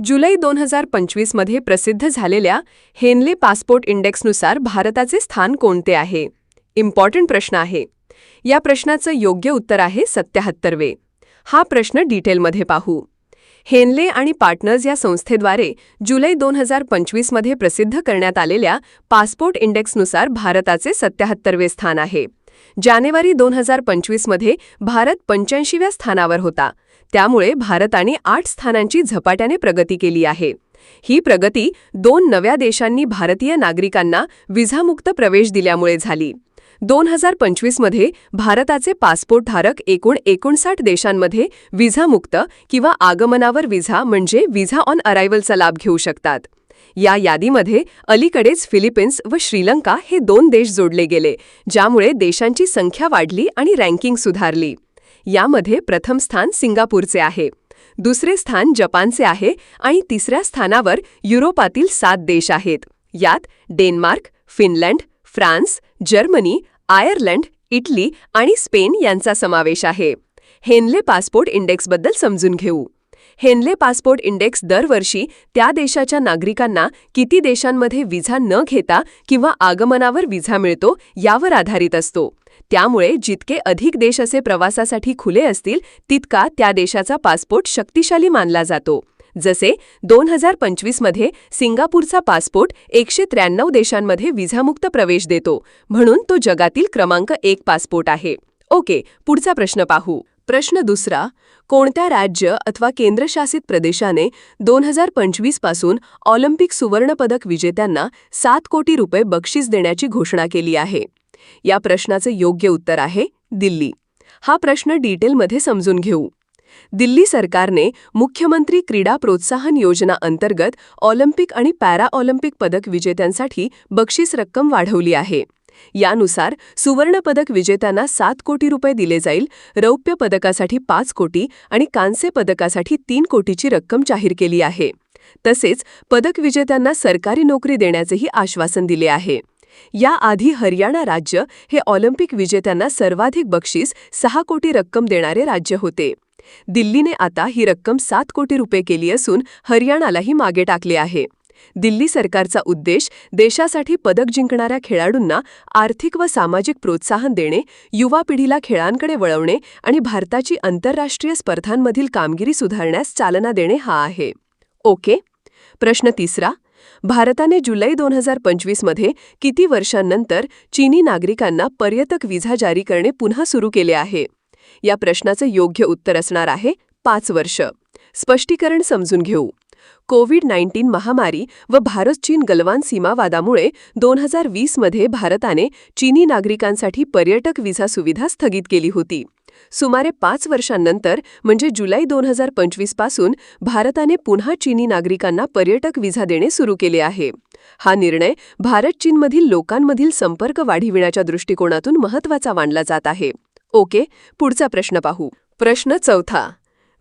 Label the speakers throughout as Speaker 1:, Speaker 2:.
Speaker 1: जुलै दोन हजार पंचवीसमध्ये प्रसिद्ध झालेल्या हेनले पासपोर्ट इंडेक्सनुसार भारताचे स्थान कोणते आहे? इम्पॉर्टंट प्रश्न आहे. या प्रश्नाचं योग्य उत्तर आहे सत्याहत्तरवे हा प्रश्न डिटेलमध्ये पाहू. हेनले आणि पार्टनर्स या संस्थेद्वारे जुलै दोन हजार पंचवीसमध्ये प्रसिद्ध करण्यात आलेल्या पासपोर्ट इंडेक्सनुसार भारताचे सत्याहत्तरवे स्थान आहे. जानेवारी दोन हजार पंचवीसमध्ये भारत पंच्याऐंशीव्या स्थानावर होता. त्यामुळे भारताने आठ स्थानांची झपाट्याने प्रगती केली आहे. ही प्रगती दोन नव्या देशांनी भारतीय नागरिकांना विझामुक्त प्रवेश दिल्यामुळे झाली. दोन हजार पंचवीसमध्ये भारताचे पासपोर्टधारक एकूण एकोणसाठ देशांमध्ये विझामुक्त किंवा आगमनावर विझा म्हणजे विझा ऑन अरायव्हलचा लाभ घेऊ शकतात. या यादीमध्ये अलीकडेच फिलिपिन्स व श्रीलंका हे दोन देश जोडले गेले ज्यामुळे देशांची संख्या वाढली आणि रँकिंग सुधारली. यामध्ये प्रथम स्थान सिंगापूरचे आहे. दुसरे स्थान जपानचे आहे आणि तिसऱ्या स्थानावर युरोपातील सात देश आहेत. यात Denmark Finland France Germany Ireland Italy आणि स्पेन यांचा समावेश आहे. हेनले पासपोर्ट इंडेक्सबद्दल समजून घेऊ. हेनले पासपोर्ट इंडेक्स दरवर्षी त्या देशाच्या नागरिकांना किती देशांमध्ये विझा न घेता किंवा आगमनावर विझा मिळतो यावर आधारित असतो. त्यामुळे जितके अधिक देश असे प्रवासासाठी खुले असतील तितका त्या देशाचा पासपोर्ट शक्तिशाली मानला जातो. जसे दोन हजार पंचवीसमध्ये सिंगापूरचा पासपोर्ट एकशे त्र्याण्णव देशांमध्ये विझामुक्त प्रवेश देतो म्हणून तो जगातील क्रमांक एक पासपोर्ट आहे. ओके पुढचा प्रश्न पाहू. प्रश्न दुसरा कोणत्या राज्य अथवा केंद्रशासित प्रदेशाने दोन हजार पंचवीसपासून ऑलिम्पिक सुवर्णपदक विजेत्यांना सात कोटी रुपये बक्षीस देण्याची घोषणा केली आहे? या प्रश्नाचे योग्य उत्तर आहे दिल्ली. हा प्रश्न डिटेलमध्ये समजून घेऊ. दिल्ली सरकारने मुख्यमंत्री क्रीडा प्रोत्साहन योजना अंतर्गत ऑलिम्पिक आणि पॅरा ऑलिम्पिक पदक विजेत्यांसाठी बक्षीस रक्कम वाढवली आहे. यानुसार सुवर्णपदक विजेत्यांना सात कोटी रुपये दिले जाईल रौप्य पदकासाठी पाच कोटी आणि कांस्य पदकासाठी तीन कोटीची रक्कम जाहीर केली आहे. तसेच पदक विजेत्यांना सरकारी नोकरी देण्याचेही आश्वासन दिले आहे. याआधी हरियाणा राज्य हे ऑलिम्पिक विजेत्यांना सर्वाधिक बक्षीस सहा कोटी रक्कम देणारे राज्य होते. दिल्लीने आता ही रक्कम सात कोटी रुपये केली असून हरियाणालाही मागे टाकले आहे. दिल्ली सरकारचा उद्देश देशासाठी पदक जिंकणाऱ्या खेळाडूंना आर्थिक व सामाजिक प्रोत्साहन देणे युवा पिढीला खेळांकडे वळवणे आणि भारताची आंतरराष्ट्रीय स्पर्धांमधील कामगिरी सुधारण्यास चालना देणे हा आहे. ओके? प्रश्न तिसरा भारताने जुलै दोन हजार पंचवीसमध्ये किती वर्षांनंतर चीनी नागरिकांना पर्यटक विझा जारी करणे पुन्हा सुरू केले आहे? या प्रश्नाचं योग्य उत्तर असणार आहे पाच वर्ष. स्पष्टीकरण समजून घेऊ. कोविड नाईन्टीन महामारी व भारत चीन गलवान सीमावादामुळे दोन हजार वीसमध्ये भारताने चीनी नागरिकांसाठी पर्यटक विझा सुविधा स्थगित केली होती. सुमारे पाच वर्षांनंतर म्हणजे जुलै दोन हजार पंचवीसपासून भारताने पुन्हा चीनी नागरिकांना पर्यटक विझा देणे सुरू केले आहे. हा निर्णय भारत चीनमधील लोकांमधील संपर्क वाढविण्याच्या दृष्टिकोनातून महत्त्वाचा मानला जात आहे. ओके पुढचा प्रश्न पाहू. प्रश्न चौथा.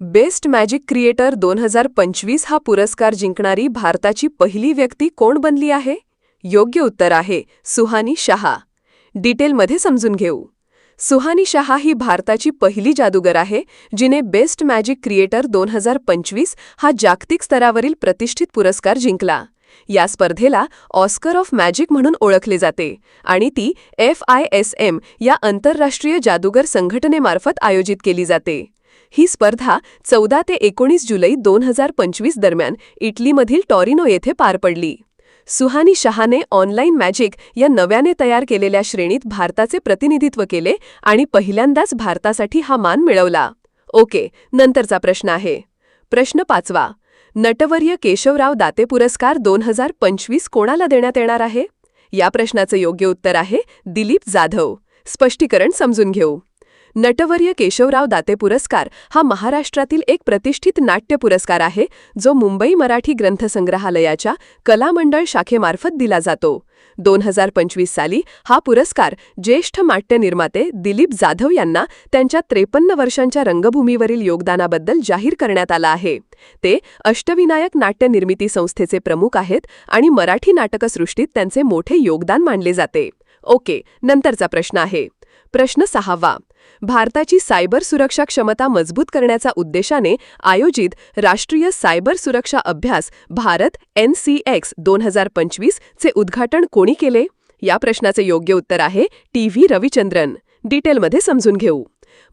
Speaker 1: बेस्ट मॅजिक क्रिएटर दोन हजार पंचवीस हा पुरस्कार जिंकणारी भारताची पहिली व्यक्ती कोण बनली आहे? योग्य उत्तर आहे सुहानी शहा. डिटेलमध्ये समजून घेऊ. सुहानी शहा ही भारताची पहिली जादूगर आहे जिने बेस्ट मॅजिक क्रिएटर दोन हजार पंचवीस हा जागतिक स्तरावरील प्रतिष्ठित पुरस्कार जिंकला. या स्पर्धेला ऑस्कर ऑफ मॅजिक म्हणून ओळखले जाते आणि ती एफ आय एस एम या आंतरराष्ट्रीय जादूगर संघटनेमार्फत आयोजित केली जाते. ही स्पर्धा चौदा ते एकोणीस जुलै दोन हजार पंचवीस दरम्यान इटलीमधील टॉरिनो येथे पार पडली. सुहानी शहाने ऑनलाईन मॅजिक या नव्याने तयार केलेल्या श्रेणीत भारताचे प्रतिनिधित्व केले आणि पहिल्यांदाच भारतासाठी हा मान मिळवला. ओके नंतरचा प्रश्न आहे. प्रश्न पाचवा. नटवर्य केशवराव दाते पुरस्कार दोन हजार पंचवीस कोणाला देण्यात येणार आहे? या प्रश्नाचं योग्य उत्तर आहे दिलीप जाधव. स्पष्टीकरण समजून घेऊ. नटवर्य केशवराव दाते पुरस्कार हा महाराष्ट्रातील एक प्रतिष्ठित नाट्य पुरस्कार आहे जो मुंबई मराठी ग्रंथसंग्रहालयाच्या कलामंडळ शाखेमार्फत दिला जातो. दोन हजार पंचवीस साली हा पुरस्कार ज्येष्ठ नाट्य निर्माते दिलीप जाधव यांना त्यांच्या त्रेपन्न वर्षांच्या रंगभूमीवरील योगदानाबद्दल जाहीर करण्यात आला आहे. ते अष्टविनायक नाट्य निर्मिती संस्थेचे प्रमुख आहेत आणि मराठी नाटकसृष्टीत त्यांचे मोठे योगदान मानले जाते. ओके नंतरचा प्रश्न आहे. प्रश्न सहावा. भारताची सायबर सुरक्षा क्षमता मजबूत करण्याचा उद्देशाने आयोजित राष्ट्रीय सायबर सुरक्षा अभ्यास भारत एन सी एक्स दोन हजार पंचवीस चे उद्घाटन कोणी केले? या प्रश्नाचे योग्य उत्तर आहे टी व्ही रविचंद्रन. डिटेलमध्ये समजून घेऊ.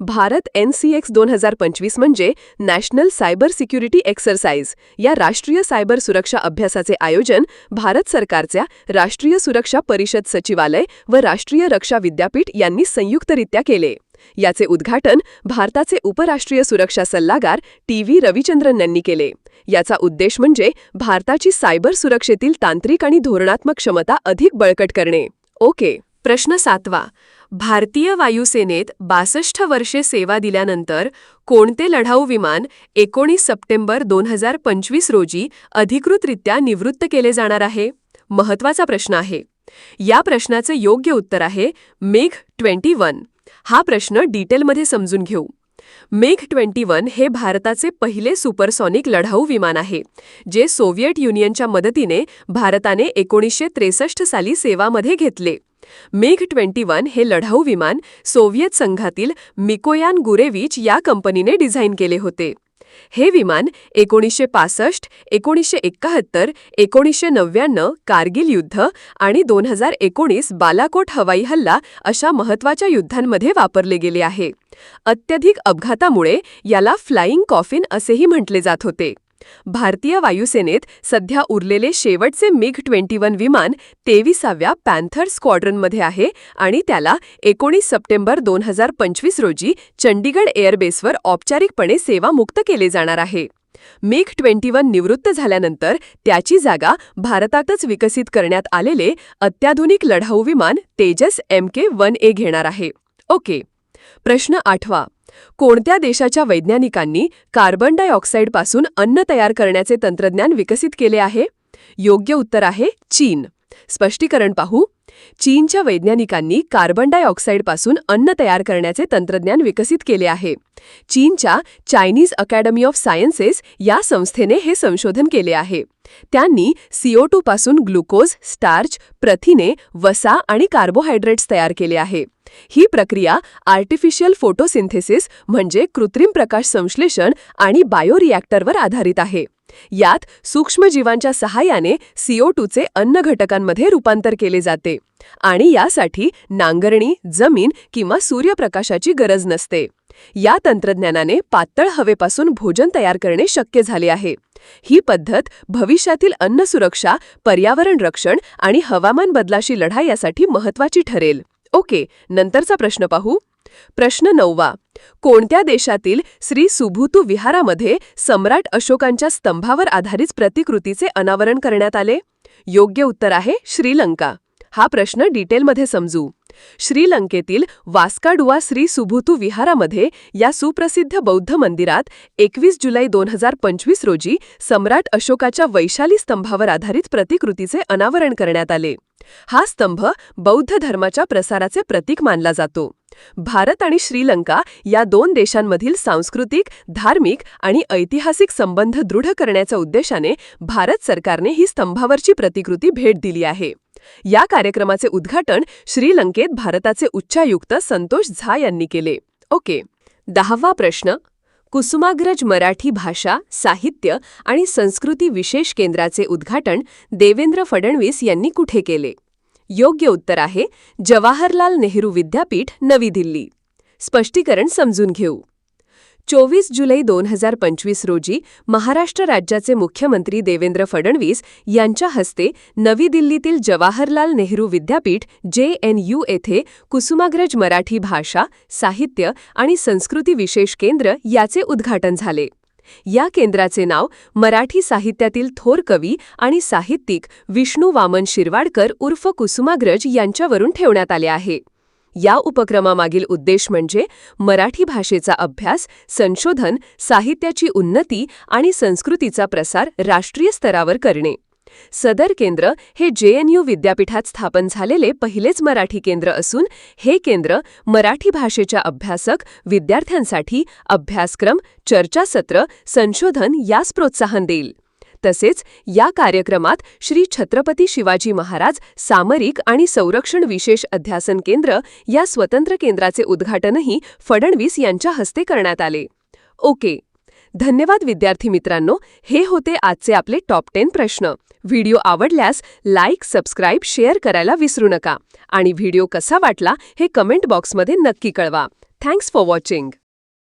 Speaker 1: भारत एन सी एक्स दोन हजार पंचवीस म्हणजे नॅशनल सायबर सिक्युरिटी एक्सरसाइज. या राष्ट्रीय सायबर सुरक्षा अभ्यासाचे आयोजन भारत सरकारच्या राष्ट्रीय सुरक्षा परिषद सचिवालय व राष्ट्रीय रक्षा विद्यापीठ यांनी संयुक्तरित्या केले. याचे उद्घाटन भारताचे उपराष्ट्रीय सुरक्षा सल्लागार टी व्ही रविचंद्रन यांनी केले. याचा उद्देश म्हणजे भारताची सायबर सुरक्षेतील तांत्रिक आणि धोरणात्मक क्षमता अधिक बळकट करणे. ओके. प्रश्न सातवा. भारतीय वायुसेनेत बासष्ट वर्षे सेवा दिल्यानंतर कोणते लढाऊ विमान एकोणीस सप्टेंबर दोन हजार पंचवीस रोजी अधिकृतरित्या निवृत्त केले जाणार आहे? महत्त्वाचा प्रश्न आहे. या प्रश्नाचे योग्य उत्तर आहे मेघ ट्वेंटी वन. हा प्रश्न डिटेलमध्ये समजून घेऊ. मेघ ट्वेंटी वन हे भारताचे पहिले सुपरसॉनिक लढाऊ विमान आहे जे सोव्हिएट युनियनच्या मदतीने भारताने एकोणीसशे त्रेसष्ट साली सेवामध्ये घेतले. मेघ ट्वेंटी वन हे लढाऊ विमान सोव्हिएत संघातील मिकोयान गुरेविच या कंपनीने डिझाईन केले होते. हे विमान एकोणीसशे पासष्ट एकोणीसशे एक्काहत्तर एकोणीसशे नव्याण्णव कारगिल युद्ध आणि दोन हजार एकोणीस बालाकोट हवाई हल्ला अशा महत्त्वाच्या युद्धांमध्ये वापरले गेले आहे. अत्यधिक अपघातामुळे याला फ्लाईंग कॉफिन असेही म्हटले जात होते. भारतीय वायुसेनेत सध्या उरलेले शेवटचे मिग ट्वेंटी वन विमान तेविसाव्या पॅन्थर स्क्वॉड्रनमध्ये आहे आणि त्याला एकोणीस सप्टेंबर दोन हजार पंचवीस रोजी चंडीगड एअरबेसवर औपचारिकपणे सेवामुक्त केले जाणार आहे. मिग ट्वेंटी वन निवृत्त झाल्यानंतर त्याची जागा भारतातच विकसित करण्यात आलेले अत्याधुनिक लढाऊ विमान Tejas M K one A घेणार आहे. ओके. प्रश्न आठवा. कोणत्या देशाच्या वैज्ञानिकांनी कार्बन डायऑक्साईडपासून अन्न तयार करण्याचे तंत्रज्ञान विकसित केले आहे? योग्य उत्तर आहे चीन. स्पष्टीकरण पाहू. चीनच्या वैज्ञानिकांनी कार्बन डायऑक्साईडपासून अन्न तयार करण्याचे तंत्रज्ञान विकसित केले आहे. चीनच्या चायनीज अकॅडमी ऑफ सायन्सेस या संस्थेने हे संशोधन केले आहे. त्यांनी सीओ टू पासून ग्लुकोज स्टार्च प्रथिने वसा आणि कार्बोहायड्रेट्स तयार केले आहे. ही प्रक्रिया आर्टिफिशियल फोटोसिंथेसिस म्हणजे कृत्रिम प्रकाश संश्लेषण आणि बायोरिॲक्टरवर आधारित आहे. यात सूक्ष्मजीवांच्या सहाय्याने सीओ टूचे अन्न घटकांमध्ये रूपांतर केले जाते आणि यासाठी नांगरणी जमीन किंवा सूर्यप्रकाशाची गरज नसते. या तंत्रज्ञानाने पातळ हवेपासून भोजन तयार करणे शक्य झाले आहे. ही पद्धत भविष्यातील अन्न सुरक्षा पर्यावरण रक्षण आणि हवामान बदलाशी लढाई यासाठी महत्वाची ठरेल. ओके नंतरचा प्रश्न पाहू. प्रश्न नववा. कोणत्या देशातील श्री सुभूतू विहारामध्ये सम्राट अशोकांच्या स्तंभावर आधारित प्रतिकृतीचे अनावरण करण्यात आले? योग्य उत्तर आहे श्रीलंका. हा प्रश्न डिटेलमध्ये समजू. श्रीलंकेतील वास्काडुआ श्री सुभूतू विहारामध्ये या सुप्रसिद्ध बौद्ध मंदिरात एकवीस जुलै दोन हजार पंचवीस रोजी सम्राट अशोकाच्या वैशाली स्तंभावर आधारित प्रतिकृतीचे अनावरण करण्यात आले. हा स्तंभ बौद्ध धर्माच्या प्रसाराचे प्रतीक मानला जातो. भारत आणि श्रीलंका या दोन देशांमधील सांस्कृतिक धार्मिक आणि ऐतिहासिक संबंध दृढ करण्याच्या उद्देशाने भारत सरकारने ही स्तंभावरची प्रतिकृती भेट दिली आहे. या कार्यक्रमाचे उद्घाटन श्रीलंकेत भारताचे उच्चायुक्त संतोष झा यांनी केले. ओके. दहावा प्रश्न. कुसुमाग्रज मराठी भाषा साहित्य आणि संस्कृती विशेष केंद्राचे उद्घाटन देवेंद्र फडणवीस यांनी कुठे केले? योग्य उत्तर आहे जवाहरलाल नेहरू विद्यापीठ नवी दिल्ली. स्पष्टीकरण समजून घेऊ. चोवीस जुलै दोन हजार पंचवीस रोजी महाराष्ट्र राज्याचे मुख्यमंत्री देवेंद्र फडणवीस यांच्या हस्ते नवी दिल्लीतील जवाहरलाल नेहरू विद्यापीठ जे एन यू येथे कुसुमाग्रज मराठी भाषा साहित्य आणि संस्कृती विशेष केंद्र याचे उद्घाटन झाले. या केंद्राचे नाव मराठी साहित्यातील थोर कवी आणि साहित्यिक विष्णू वामन शिरवाडकर उर्फ कुसुमाग्रज यांच्यावरून ठेवण्यात आले आहे. या उपक्रमामागील उद्देश म्हणजे मराठी भाषेचा अभ्यास संशोधन साहित्याची उन्नती आणि संस्कृतीचा प्रसार राष्ट्रीय स्तरावर करणे. सदर केंद्र हे जेएनयू विद्यापीठात स्थापन झालेले पहिलेच मराठी केंद्र असून हे केंद्र मराठी भाषेच्या अभ्यासक विद्यार्थ्यांसाठी अभ्यासक्रम चर्चासत्र संशोधन यास प्रोत्साहन देईल. तसेच या कार्यक्रमात श्री छत्रपती शिवाजी महाराज सामरिक आणि संरक्षण विशेष अध्यासन केंद्र या स्वतंत्र केंद्राचे उद्घाटनही फडणवीस यांच्या हस्ते करण्यात आले. ओके. धन्यवाद विद्यार्थी मित्रांनो. हे होते आजचे आपले टॉप टेन प्रश्न. व्हिडिओ आवडल्यास लाईक सबस्क्राईब शेअर करायला विसरू नका. आणि व्हिडिओ कसा वाटला हे कमेंट बॉक्समध्ये नक्की कळवा. Thanks for watching.